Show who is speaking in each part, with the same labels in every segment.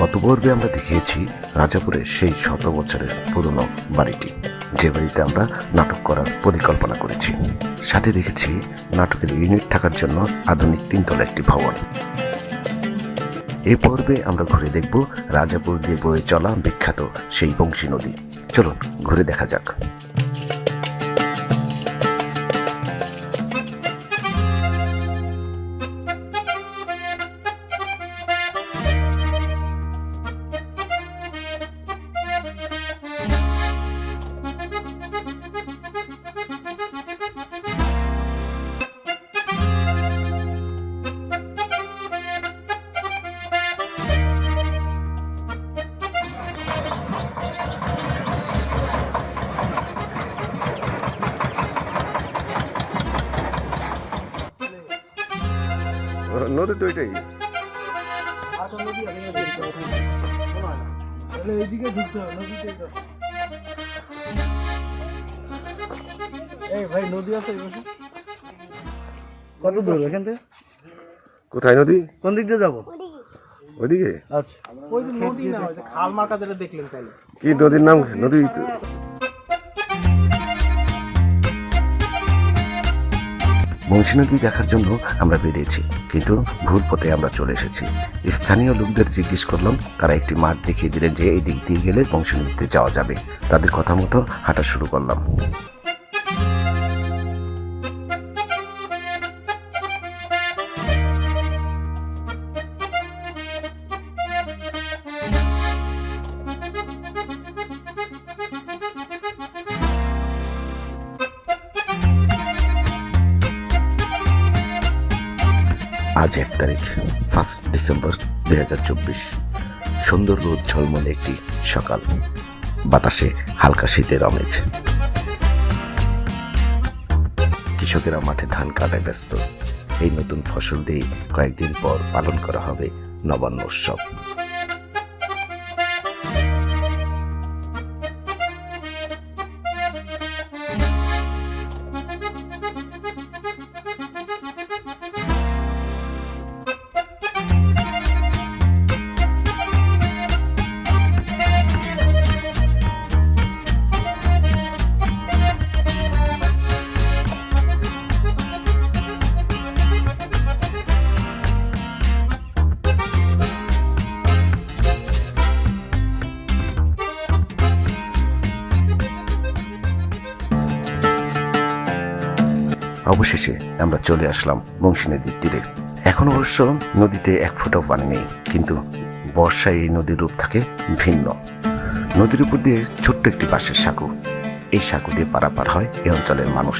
Speaker 1: গত পর্বে আমরা দেখিয়েছি রাজাপুরের সেই শত বছরের পুরনো বাড়িটি, যে বাড়িতে আমরা নাটক করার পরিকল্পনা করেছি। সাথে দেখেছি নাটকের ইউনিট থাকার জন্য আধুনিক তিনতলা একটি ভবন। এই পর্বে আমরা ঘুরে দেখব রাজাপুর দিয়ে বয়ে চলা বিখ্যাত সেই বংশী নদী। চলুন, ঘুরে দেখা যাক। নদী তো এটাই।
Speaker 2: নদী আমি বের করে ওখানে শোনো না তাহলে এইদিকে ঢুকতে হবে নদীতে এই ভাই নদী আছে কত দূর এখান থেকে?
Speaker 1: কোথায় নদী?
Speaker 2: কোন দিক দিয়ে যাব?
Speaker 1: ওইদিকে।
Speaker 2: আচ্ছা। ওই যে নদী না খাল মার্কা যেটা দেখলেন তাহলে
Speaker 1: কি নদীর নাম? নদী বংশী নদী দেখার জন্য আমরা বেরিয়েছি, কিন্তু ভুল পথে আমরা চলে এসেছি। স্থানীয় লোকদের জিজ্ঞেস করলাম, তারা একটি মাঠ দেখিয়ে দিলেন যে এই দিক দিয়ে গেলে বংশী নদীতে যাওয়া যাবে। তাদের কথা মতো হাঁটা শুরু করলাম। আজ এক তারিখ ফার্স্ট ডিসেম্বর দুই হাজার চব্বিশ। সুন্দর রোদ ঝলমলে একটি সকাল। বাতাসে হালকা শীতের আমেজ কৃষকেরা মাঠে ধান কাটায় ব্যস্ত। এই নতুন ফসল দিয়ে কয়েকদিন পর পালন করা হবে নবান্ন উৎসব। অবশেষে আমরা চলে আসলাম বংশী নদীর তীরে। এখন অবশ্য নদীতে এক ফুটও পানি নেই, কিন্তু বর্ষায় এই নদীর রূপ থাকে ভিন্ন। নদীর উপর দিয়ে ছোট্ট একটি বাঁশের সাঁকু। এই সাঁকু দিয়ে পারাপার হয় এই অঞ্চলের মানুষ।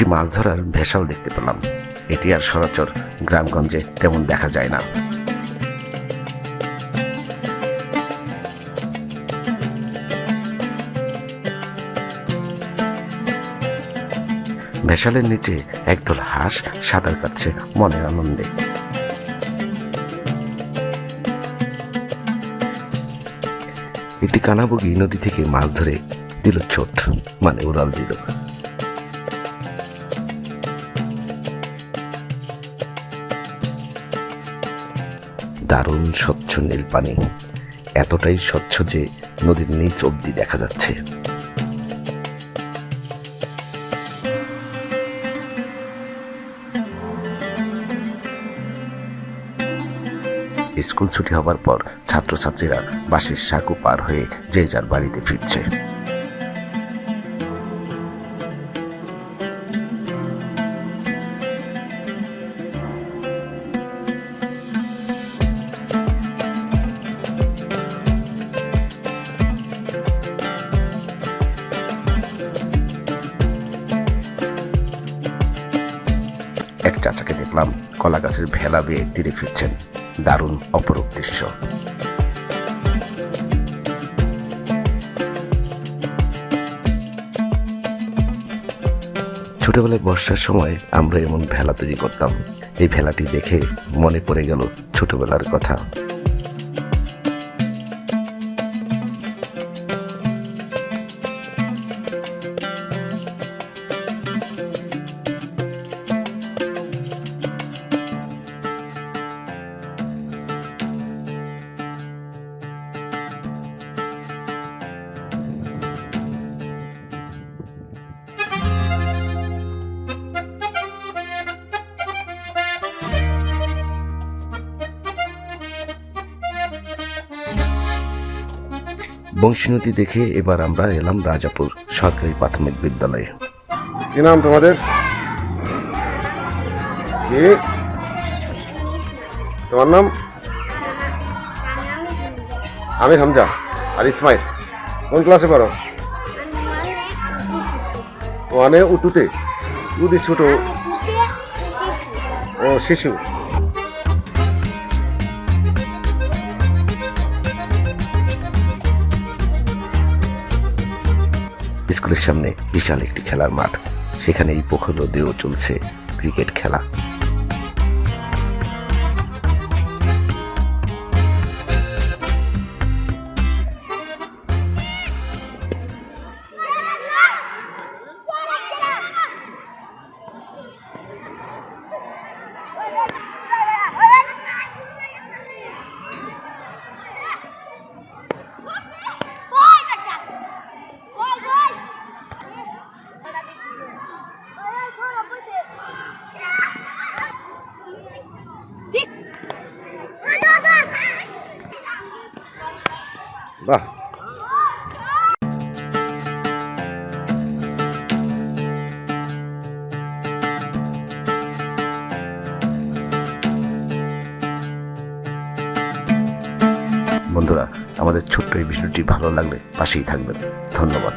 Speaker 1: একটি মাছ ধরার ভেসাল দেখতে পেলাম। এটি আর সরাচর গ্রামগঞ্জে তেমন দেখা যায় না। ভেসালের নিচে একদল হাঁস সাঁতার কাটছে মনের আনন্দে। একটি কানাবগি নদী থেকে মাছ ধরে দিল ছোট মানে উড়াল দিল। দারুণ স্বচ্ছ নীল পানি এতটাই স্বচ্ছ যে নদীর নিচ অবধি দেখা যাচ্ছে। স্কুল ছুটি হবার পর ছাত্রছাত্রীরা বাসের সাঁকু পার হয়ে যে যার বাড়িতে ফিরছে। চাচাকে দেখলাম কলা গাছের ভেলা বেয়ে তীরে ফিরছেন। দারুণ অপরূপ দৃশ্য। ছোটবেলায় বর্ষার সময় আমরা এমন ভেলা তৈরি করতাম। এই ভেলাটি দেখে মনে পড়ে গেল ছোটবেলার কথা। বংশী নদী দেখে এবার আমরা এলাম রাজাপুর সরকারি প্রাথমিক বিদ্যালয়ে।
Speaker 3: কি নাম তোমাদের? তোমার নাম? আমি হামজা, আর ইসমাইল। কোন ক্লাসে পড়ো? ওয়ানে উটুতে। উদি ছোট। ও শিশু।
Speaker 1: স্কুলের সামনে বিশাল একটি খেলার মাঠ। সেখানে এই পোখর নদীও চলছে ক্রিকেট খেলা।
Speaker 3: বাহ।
Speaker 1: বন্ধুরা আমাদের ছোট্ট এই ভিডিওটি ভালো লাগলে পাশেই থাকবেন। ধন্যবাদ।